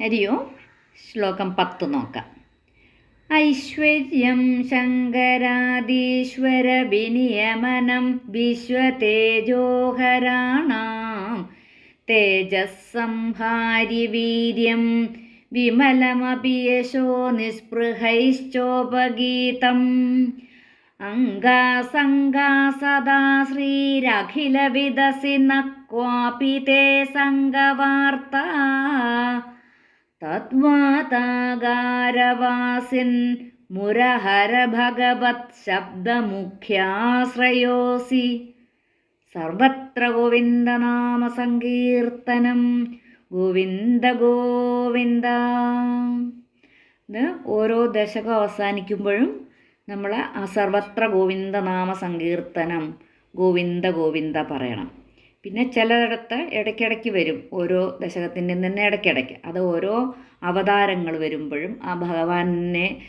ഹരിയോ ശ്ലോകം പത്ത് നോക്കാം. ഐശ്വര്യം ശങ്കരാദീശ്വര വിനിയമനം വിശ്വതേജോഹരാണാം. തേജസ്സംഹാരി വീര്യം വിമലമപി യശോ നിസ്പൃഹൈശ്ചോപഗീതം. അംഗാസംഗാ സദാ ശ്രീരഖിലവിദസി ന ക്വാപി തേ സംഗവാർത്ത തദ്വാതാകാരവാസിൻ മുരഹര ഭഗവത് ശബ്ദമുഖ്യാശ്രയോസി. സർവത്ര ഗോവിന്ദനാമ സങ്കീർത്തനം ഗോവിന്ദ ഗോവിന്ദ. ഓരോ ദശകം അവസാനിക്കുമ്പോഴും നമ്മൾ ആ സർവത്ര ഗോവിന്ദനാമ സങ്കീർത്തനം ഗോവിന്ദ ഗോവിന്ദ പറയണം. പിന്നെ ചിലയിടത്ത് ഇടയ്ക്കിടയ്ക്ക് വരും. ഓരോ ദശകത്തിന്റെ തന്നെ ഇടയ്ക്കിടയ്ക്ക്. അത് ഓരോ അവതാരങ്ങൾ വരുമ്പോഴും ആ ഭഗവാനെ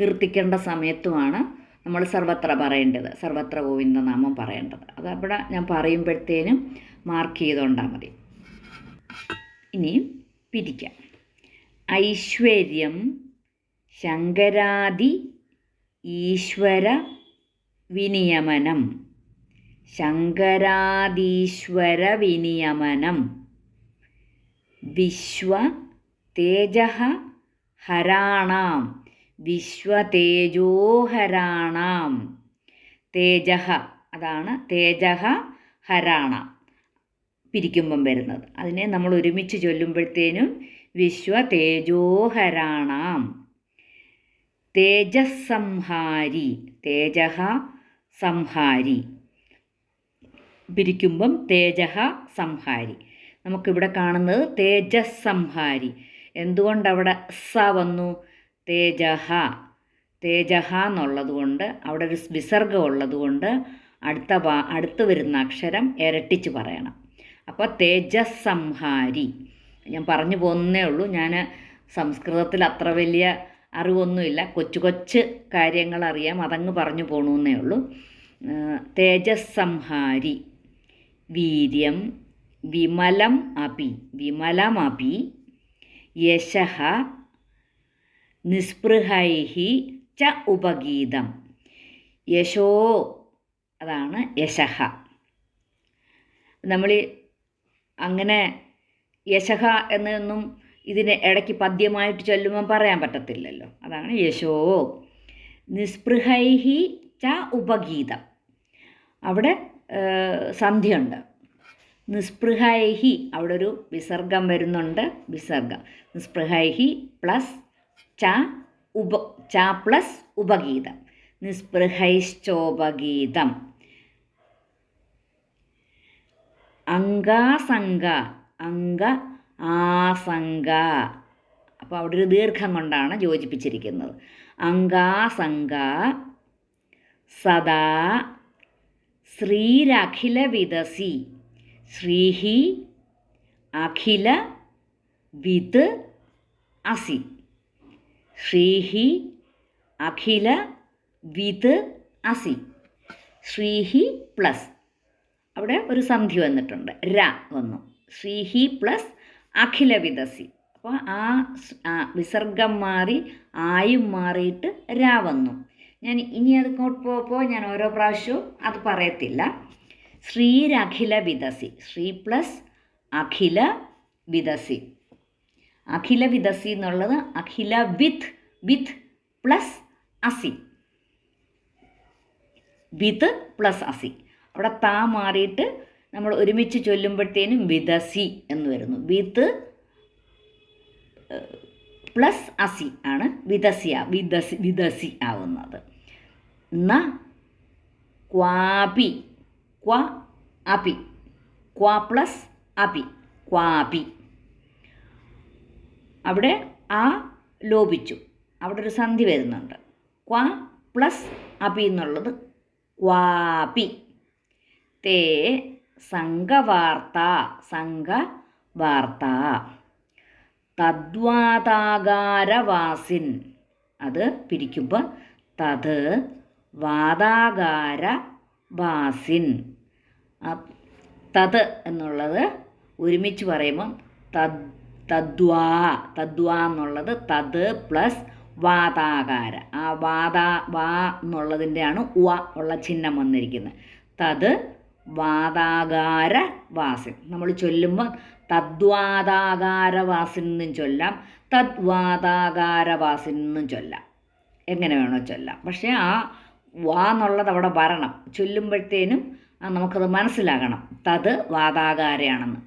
കീർത്തിക്കേണ്ട സമയത്തുമാണ് നമ്മൾ സർവത്ര പറയേണ്ടത്. സർവത്ര ഗോവിന്ദനാമം പറയേണ്ടത്. അത് അവിടെ ഞാൻ പറയുമ്പോഴത്തേനും മാർക്ക് ചെയ്തുകൊണ്ടാൽ മതി. ഇനിയും പിരിക്കാം. ഐശ്വര്യം ശങ്കരാദി ഈശ്വര വിനിയമനം. വിശ്വ തേജ ഹരാണാം. വിശ്വതേജോഹരാണാം തേജ അതാണ് തേജ ഹരാണ പിരിക്കുമ്പം വരുന്നത്. അതിനെ നമ്മൾ ഒരുമിച്ച് ചൊല്ലുമ്പോഴത്തേനും വിശ്വതേജോഹരാണാം തേജസ്സംഹാരി തേജ സംഹാരി. പിരിക്കുമ്പം തേജഹ സംഹാരി. നമുക്കിവിടെ കാണുന്നത് തേജസ് സംഹാരി എന്തുകൊണ്ടവിടെ സ വന്നു? തേജഹ. തേജഹ എന്നുള്ളത് കൊണ്ട് അവിടെ ഒരു വിസർഗം ഉള്ളത് കൊണ്ട് അടുത്ത വാ അടുത്ത് വരുന്ന അക്ഷരം ഇരട്ടിച്ച് പറയണം. അപ്പോൾ തേജസ് സംഹാരി ഞാൻ പറഞ്ഞു പോകുന്നേ ഉള്ളൂ. ഞാൻ സംസ്കൃതത്തിൽ അത്ര വലിയ അറിവൊന്നുമില്ല. കൊച്ചു കൊച്ചു കാര്യങ്ങൾ അറിയാം അതങ്ങ് പറഞ്ഞു പോകണമെന്നേ ഉള്ളൂ. തേജസ് സംഹാരി വീര്യം വിമലം അപി വിമലമപി യശഃ നിസ്പൃഹൈः ച ഉപഗീതം. യശോ അതാണ് യശഃ. നമ്മൾ അങ്ങനെ യശഹ എന്നൊന്നും ഇതിന് ഇടയ്ക്ക് പദ്യമായിട്ട് ചൊല്ലുമ്പോൾ പറയാൻ പറ്റത്തില്ലല്ലോ. അതാണ് യശോ. നിസ്പൃഹൈഹി ച ഉപഗീതം. അവിടെ സന്ധ്യയുണ്ട്. നിസ്പൃഹൈഹി അവിടെ ഒരു വിസർഗം വരുന്നുണ്ട്. വിസർഗം. നിസ്പൃഹൈഹി പ്ലസ് ച ഉപ ച പ്ലസ് ഉപഗീതം. നിസ്പൃഹൈശ്ചോപഗീതം. അങ്കാസംഗ അങ്ക ആസംഗ. അപ്പോൾ അവിടെ ഒരു ദീർഘം കൊണ്ടാണ് യോജിപ്പിച്ചിരിക്കുന്നത്. അങ്കാസംഗ സദാ ശ്രീരഖില വിദസി ശ്രീഹി അഖില വിത് അസി. ശ്രീഹി അഖില വിത് അസി. ശ്രീഹി പ്ലസ്. അവിടെ ഒരു സന്ധി വന്നിട്ടുണ്ട്. ര വന്നു. ശ്രീഹി പ്ലസ് അഖില വിദസി അപ്പോൾ ആ വിസർഗം മാറി ആയും മാറിയിട്ട് ര വന്നു. ഞാൻ ഇനി അത് പോകുമ്പോൾ ഞാൻ ഓരോ പ്രാവശ്യവും അത് പറയത്തില്ല. ശ്രീരഖില വിദസി. ശ്രീ പ്ലസ് അഖില വിദസി. അഖില വിദസി എന്നുള്ളത് അഖില വിത്ത് വിത്ത് പ്ലസ് അസി. വിത്ത് പ്ലസ് അസി. അവിടെ താ മാറിയിട്ട് നമ്മൾ ഒരുമിച്ച് ചൊല്ലുമ്പോഴത്തേനും വിദസി എന്ന് വരുന്നു. വിത്ത് പ്ലസ് അസി ആണ് വിദസിയ വിദസി വിദസി ആവുന്നത്. ന ക്വാപി. ക്വ അപി. ക്വ പ്ലസ് അപി. ക്വാപി. അവിടെ ആ ലോപിച്ചു. അവിടെ ഒരു സന്ധി വരുന്നുണ്ട്. ക്വ പ്ലസ് അപി എന്നുള്ളത് ക്വാപി. തേ സംഘവാർത്ത സംഘവാർത്ത. തദ്വാതാകാരവാസിൻ. അത് പിരിക്കുമ്പോൾ തത് വാതാകാര വാസിൻ തത് എന്നുള്ളത് ഒരുമിച്ച് പറയുമ്പം തദ് തദ്വാ തദ്വാ എന്നുള്ളത് തത് പ്ലസ് വാതാകാര. ആ വാതാ വാ എന്നുള്ളതിന്റെയാണ് ഉവ ഉള്ള ചിഹ്നം വന്നിരിക്കുന്നത്. തത് വാതാകാര വാസിൻ നമ്മൾ ചൊല്ലുമ്പോൾ തദ്വാതാകാര വാസിൻ എന്നും ചൊല്ലാം തദ്വാതാകാര വാസിൻ എന്നും ചൊല്ലാം. എങ്ങനെ വേണോ ചൊല്ലാം. പക്ഷേ ആ വാ എന്നുള്ളത് അവിടെ വരണം. ചൊല്ലുമ്പോഴത്തേനും നമുക്കത് മനസ്സിലാകണം. തത് വാതാകാരയാണെന്ന്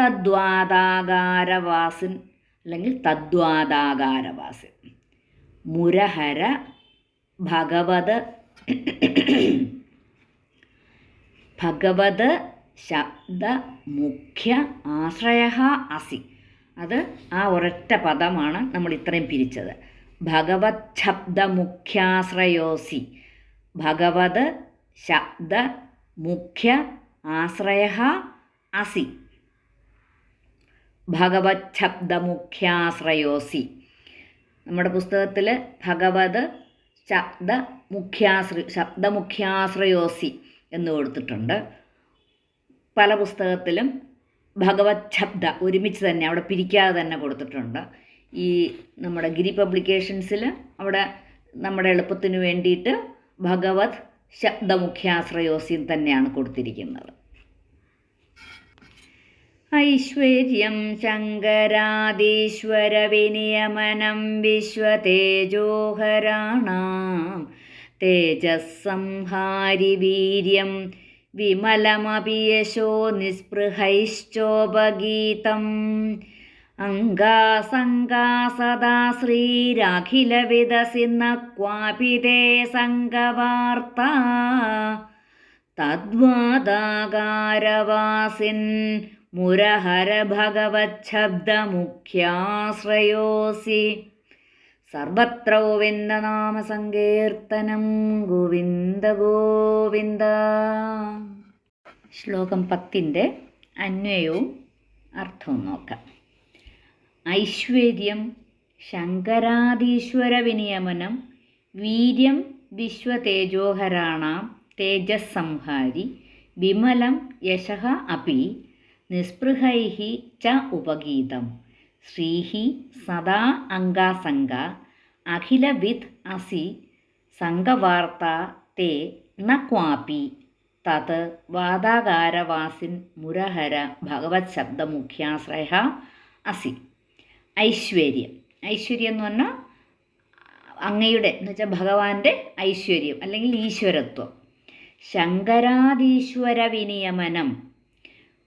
തദ്വാതാകാരവാസിൻ അല്ലെങ്കിൽ തദ്വാതാകാരവാസിൻ മുരഹര ഭഗവത് ഭഗവത് ശബ്ദ മുഖ്യ ആശ്രയ അസി. അത് ആ ഒരൊറ്റ പദമാണ് നമ്മൾ ഇത്രയും പിരിച്ചത്. ഭഗവത് ശബ്ദ മുഖ്യാശ്രയോസി. ഭഗവത് ശബ്ദ മുഖ്യ ആശ്രയ അസി. ഭഗവത് ശബ്ദ മുഖ്യാശ്രയോസി. നമ്മുടെ പുസ്തകത്തിൽ ഭഗവത് ശബ്ദ മുഖ്യാശ്ര ശബ്ദ മുഖ്യാശ്രയോസി. എന്ന് കൊടുത്തിട്ടുണ്ട്. പല പുസ്തകത്തിലും ഭഗവത് ശബ്ദ ഒരുമിച്ച് തന്നെ അവിടെ പിരിക്കാതെ തന്നെ കൊടുത്തിട്ടുണ്ട്. ഈ നമ്മുടെ ഗിരി പബ്ലിക്കേഷൻസിൽ അവിടെ നമ്മുടെ എളുപ്പത്തിന് വേണ്ടിയിട്ട് ഭഗവത് ശബ്ദ മുഖ്യാശ്രയോസ്യം തന്നെയാണ് കൊടുത്തിരിക്കുന്നത്. ഐശ്വര്യം ശങ്കരാദീശ്വരവിനിയമനം വിശ്വതേജോഹരാണാം. തേജസ്സംഹാരി വീര്യം വിമലമപി യശോ നിസ്പൃഹൈശ്ചോപഗീതം. അംഗാസംഗാ സദാ ശ്രീരാഖിലവിദസി ന ക്വാപി തേ സംഗവാർത്ത തദ്വാദാകാരവാസിൻ മുരഹര ഭഗവച്ഛബ്ദമുഖ്യാശ്രയോസി സർവത്ര ഗോവിന്ദനാമസങ്കീർത്തനം ഗോവിന്ദ ഗോവിന്ദ. ശ്ലോകം പത്തിന്റെ അന്വയവും അർത്ഥവും നോക്കാം. ഐശ്വര്യം ശങ്കരാദീശ്വര വിനിയമനം വീര്യം വിശ്വതേജോഹരാണാം തേജസ്സംഹാരി വിമലം യശ അപി നിസ്പൃഹൈ ച ഉപഗീതം. ശ്രീः സദാ അംഗാസംഗ അഖിലവിദ് അസി സംഘവാർത്ത തേ ന ക്വാപി തത് വാദാകാരവാസിൻ മുരഹര ഭഗവത് ശബ്ദമുഖ്യാശ്രയ അസി. ഐശ്വര്യം. ഐശ്വര്യം എന്ന് പറഞ്ഞാൽ അങ്ങയുടെ എന്ന് വെച്ചാൽ ഭഗവാന്റെ ഐശ്വര്യം അല്ലെങ്കിൽ ഈശ്വരത്വം. ശങ്കരാദീശ്വര വിനിയമനം.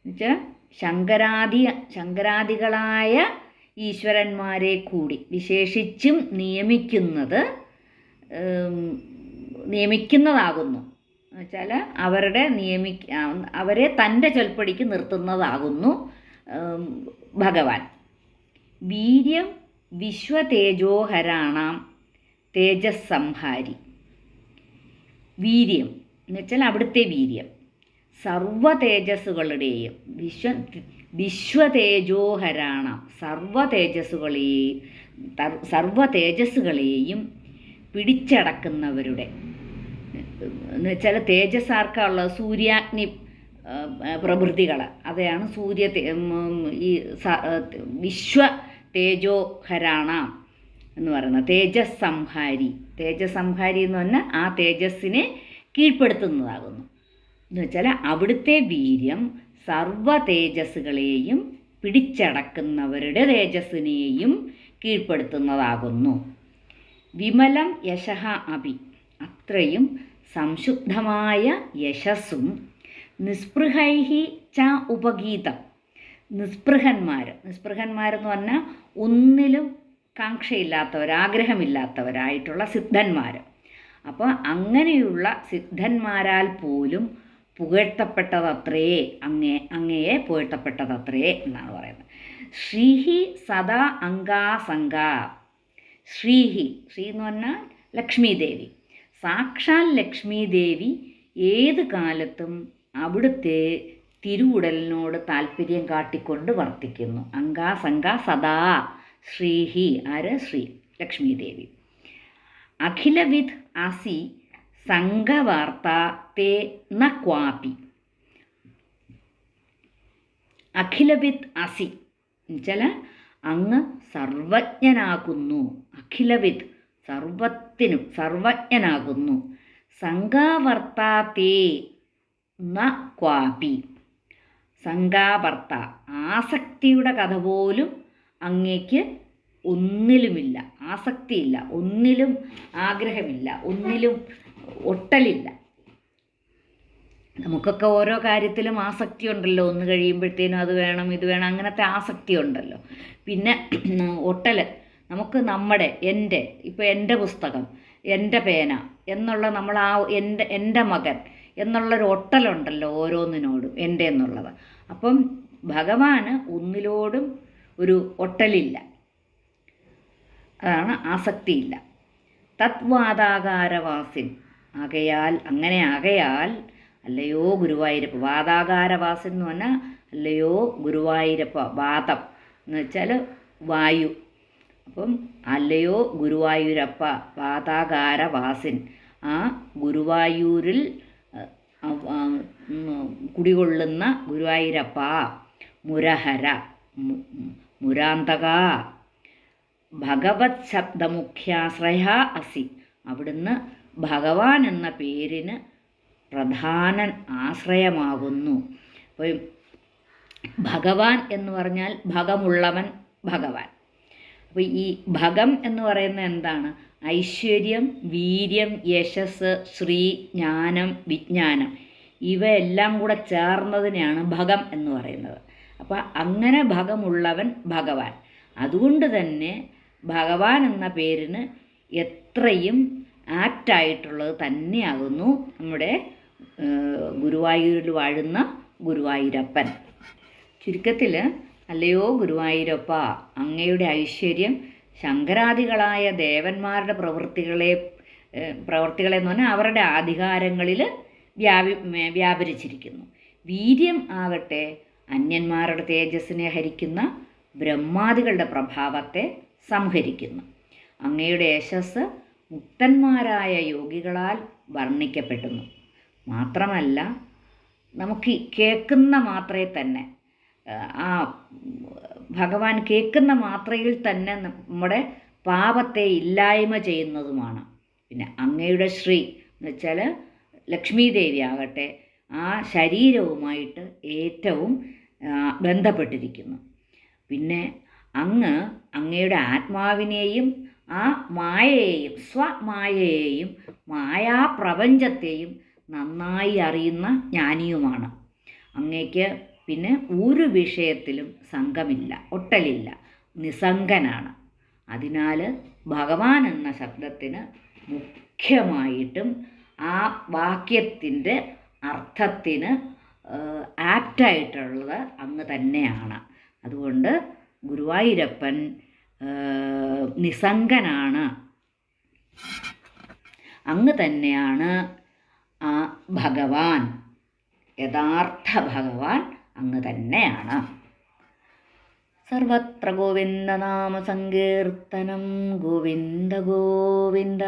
എന്നുവെച്ചാൽ ശങ്കരാദി ശങ്കരാദികളായ ഈശ്വരന്മാരെ കൂടി വിശേഷിച്ചും നിയമിക്കുന്നത് നിയമിക്കുന്നതാകുന്നു. എന്നുവെച്ചാൽ അവരുടെ നിയമി അവരെ തന്റെ ചൊൽപ്പടിക്ക് നിർത്തുന്നതാകുന്നു ഭഗവാൻ. വീര്യം വിശ്വതേജോഹരാണാം തേജസ്സംഹാരി. വീര്യം എന്നുവെച്ചാൽ അവിടുത്തെ വീര്യം. സർവ തേജസ്സുകളുടെയും വിശ്വ വിശ്വതേജോഹരാണ സർവ തേജസ്സുകളെയും സർവ തേജസ്സുകളെയും പിടിച്ചടക്കുന്നവരുടെ. എന്ന് വെച്ചാൽ തേജസ് സൂര്യാഗ്നി പ്രഭൃതികൾ അതെയാണ് സൂര്യ ഈ വിശ്വ തേജോഹരാണ എന്ന് പറയുന്നത്. തേജസ് സംഹാരി തേജസ് സംഹാരി എന്ന് പറഞ്ഞാൽ ആ തേജസ്സിനെ കീഴ്പ്പെടുത്തുന്നതാകുന്നു. എന്ന് വെച്ചാൽ അവിടുത്തെ വീര്യം സർവ തേജസ്സുകളെയും പിടിച്ചടക്കുന്നവരുടെ തേജസ്സിനെയും കീഴ്പ്പെടുത്തുന്നതാകുന്നു. വിമലം യശഹ അഭി. അത്രയും സംശുദ്ധമായ യശസ്സും നിസ്പൃഹൈഹി ച ഉപഗീതം. നിസ്പൃഹന്മാർ. നിസ്പൃഹന്മാരെന്ന് പറഞ്ഞാൽ ഒന്നിലും കാക്ഷയില്ലാത്തവർ ആഗ്രഹമില്ലാത്തവരായിട്ടുള്ള സിദ്ധന്മാർ. അപ്പോൾ അങ്ങനെയുള്ള സിദ്ധന്മാരാൽ പോലും പുകഴ്ത്തപ്പെട്ടതത്രേ അങ്ങേ അങ്ങയെ പുകഴ്ത്തപ്പെട്ടതത്രേ എന്നാണ് പറയുന്നത്. ശ്രീഹി സദാ അങ്കാസംഗ ശ്രീഹി ശ്രീ എന്ന് പറഞ്ഞാൽ ലക്ഷ്മീദേവി. സാക്ഷാൽ ലക്ഷ്മീദേവി ഏത് കാലത്തും അവിടുത്തെ തിരുവുടലിനോട് താല്പര്യം കാട്ടിക്കൊണ്ട് വർത്തിക്കുന്നു. അങ്കാസംഗ സദാ ശ്രീഹി ആര്? ശ്രീ ലക്ഷ്മീദേവി. അഖിലവിധ് അസി സംഘവാർത്ത തേ ന ക്വാപി അഖിലവിത് അസി. എന്നുവെച്ചാൽ അങ്ങ് സർവജ്ഞനാകുന്നു. അഖിലവിത് സർവത്തിനും സർവജ്ഞനാകുന്നു. സംഘാവർത്താത്തേ ന ക്വാപി സംഘാവർത്ത ആസക്തിയുടെ കഥ പോലും അങ്ങേക്ക് ഒന്നിലുമില്ല. ആസക്തിയില്ല. ഒന്നിലും ആഗ്രഹമില്ല. ഒന്നിലും ഒട്ടലില്ല. നമുക്കൊക്കെ ഓരോ കാര്യത്തിലും ആസക്തി ഉണ്ടല്ലോ ഒന്ന് കഴിയുമ്പോഴത്തേനും അത് വേണം ഇത് വേണം അങ്ങനത്തെ ആസക്തി ഉണ്ടല്ലോ പിന്നെ ഒട്ടൽ നമുക്ക് നമ്മുടെ എന്റെ ഇപ്പോൾ എന്റെ പുസ്തകം എന്റെ പേന എന്നുള്ള നമ്മൾ ആ എന്റെ എന്റെ മകൻ എന്നുള്ളൊരു ഒട്ടലുണ്ടല്ലോ ഓരോന്നിനോടും എന്റെ എന്നുള്ളത്. അപ്പം ഭഗവാന് ഒന്നിലോടും ഒരു ഒട്ടലില്ല. അതാണ് ആസക്തിയില്ല. തത്വാദാകാരവാസിൻ ആകയാൽ അങ്ങനെ ആകയാൽ അല്ലയോ ഗുരുവായൂരപ്പ വാതാകാരവാസൻ എന്ന് പറഞ്ഞാൽ അല്ലയോ ഗുരുവായൂരപ്പ വാതം എന്ന് വെച്ചാൽ വായു. അപ്പം അല്ലയോ ഗുരുവായൂരപ്പ വാതാകാരവാസിൻ ആ ഗുരുവായൂരിൽ കുടികൊള്ളുന്ന ഗുരുവായൂരപ്പ മുരഹര മുരാന്തക ഭഗവത് ശബ്ദമുഖ്യാശ്രയ അസി. അവിടുന്ന് ഭഗവാൻ എന്ന പേരിന് പ്രധാനൻ ആശ്രയമാകുന്നു. അപ്പോൾ ഭഗവാൻ എന്ന് പറഞ്ഞാൽ ഭഗമുള്ളവൻ ഭഗവാൻ. അപ്പോൾ ഈ ഭഗം എന്ന് പറയുന്നത് എന്താണ്? ഐശ്വര്യം വീര്യം യശസ് ശ്രീ ജ്ഞാനം വിജ്ഞാനം. ഇവയെല്ലാം കൂടെ ചേർന്നതിനെയാണ് ഭഗം എന്ന് പറയുന്നത്. അപ്പോൾ അങ്ങനെ ഭഗമുള്ളവൻ ഭഗവാൻ. അതുകൊണ്ട് തന്നെ ഭഗവാൻ എന്ന പേരിന് എത്രയും ആപ്റ്റായിട്ടുള്ളത് തന്നെയാകുന്നു നമ്മുടെ ഗുരുവായൂരിൽ വാഴുന്ന ഗുരുവായൂരപ്പൻ. ചുരുക്കത്തിൽ അല്ലയോ ഗുരുവായൂരപ്പ അങ്ങയുടെ ഐശ്വര്യം ശങ്കരാദികളായ ദേവന്മാരുടെ പ്രവൃത്തികളെ പ്രവൃത്തികളെ എന്ന് പറഞ്ഞാൽ അവരുടെ അധികാരങ്ങളിൽ വ്യാപി വ്യാപരിച്ചിരിക്കുന്നു. വീര്യം ആകട്ടെ അന്യന്മാരുടെ തേജസ്സിനെ ഹരിക്കുന്ന ബ്രഹ്മാദികളുടെ പ്രഭാവത്തെ സംഹരിക്കുന്നു. അങ്ങയുടെ യശസ് മുക്തന്മാരായ യോഗികളാൽ വർണിക്കപ്പെടുന്നു. മാത്രമല്ല നമുക്ക് കേൾക്കുന്ന മാത്രയിൽ തന്നെ ആ ഭഗവാൻ കേൾക്കുന്ന മാത്രയിൽ തന്നെ നമ്മുടെ പാപത്തെ ഇല്ലായ്മ ചെയ്യുന്നതുമാണ്. പിന്നെ അങ്ങയുടെ ശ്രീ എന്ന് വെച്ചാൽ ലക്ഷ്മി ദേവി ആകട്ടെ ആ ശരീരവുമായിട്ട് ഏറ്റവും ബന്ധപ്പെട്ടിരിക്കുന്നു. പിന്നെ അങ്ങ് അങ്ങയുടെ ആത്മാവിനെയും ആ മായയെയും സ്വമായയെയും മായാപ്രപഞ്ചത്തെയും നന്നായി അറിയുന്ന ജ്ഞാനിയുമാണ്. അങ്ങേക്ക് പിന്നെ ഒരു വിഷയത്തിലും സംഘമില്ല ഒട്ടലില്ല നിസംഗനാണ് അതിനാൽ ഭഗവാൻ എന്ന ശബ്ദത്തിന് മുഖ്യമായിട്ടും ആ വാക്യത്തിന്റെ അർത്ഥത്തിന് ആപ്റ്റായിട്ടുള്ളത് അങ്ങ് തന്നെയാണ്. അതുകൊണ്ട് ഗുരുവായൂരപ്പൻ നിസ്സംഗനാണ്. അങ്ങ് തന്നെയാണ് ആ ഭഗവാൻ. യഥാർത്ഥ ഭഗവാൻ അങ്ങ് തന്നെയാണ്. സർവത്ര ഗോവിന്ദനാമ സങ്കീർത്തനം ഗോവിന്ദ ഗോവിന്ദ.